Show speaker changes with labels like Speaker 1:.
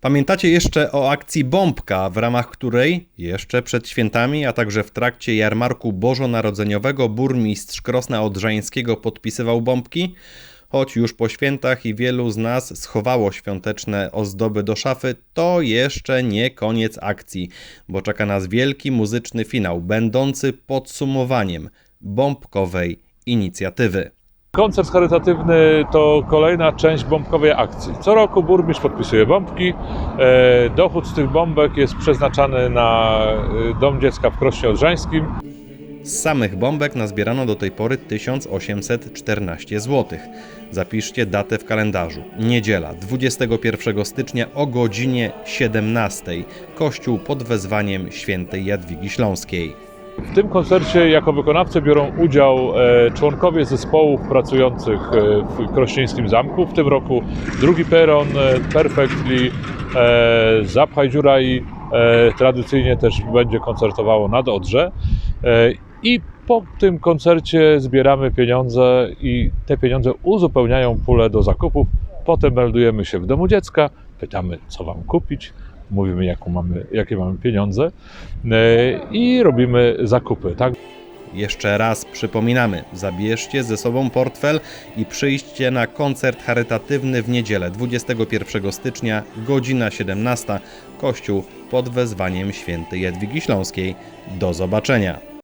Speaker 1: Pamiętacie jeszcze o akcji Bombka, w ramach której jeszcze przed świętami, a także w trakcie jarmarku bożonarodzeniowego burmistrz Krosna Odrzańskiego podpisywał bombki? Choć już po świętach i wielu z nas schowało świąteczne ozdoby do szafy, to jeszcze nie koniec akcji, bo czeka nas wielki muzyczny finał, będący podsumowaniem bombkowej inicjatywy.
Speaker 2: Koncert charytatywny to kolejna część bombkowej akcji. Co roku burmistrz podpisuje bombki. E, Dochód z tych bombek jest przeznaczany na e, Dom Dziecka w Krośnie Odrzańskim.
Speaker 1: Z samych bombek nazbierano do tej pory 1814 zł. Zapiszcie datę w kalendarzu. Niedziela, 21 stycznia o godzinie 17. Kościół pod wezwaniem świętej Jadwigi Śląskiej.
Speaker 2: W tym koncercie jako wykonawcy biorą udział e, członkowie zespołów pracujących e, w Krośnieńskim Zamku. W tym roku drugi peron, e, Perfectly, Zapchaj Dziura i tradycyjnie też będzie koncertowało nad Odrze. I po tym koncercie zbieramy pieniądze i te pieniądze uzupełniają pulę do zakupów. Potem meldujemy się w domu dziecka, pytamy co wam kupić, mówimy jaką mamy, jakie mamy pieniądze e, i robimy zakupy. Tak?
Speaker 1: Jeszcze raz przypominamy, zabierzcie ze sobą portfel i przyjdźcie na koncert charytatywny w niedzielę 21 stycznia, godzina 17, Kościół pod wezwaniem świętej Jadwigi Śląskiej. Do zobaczenia.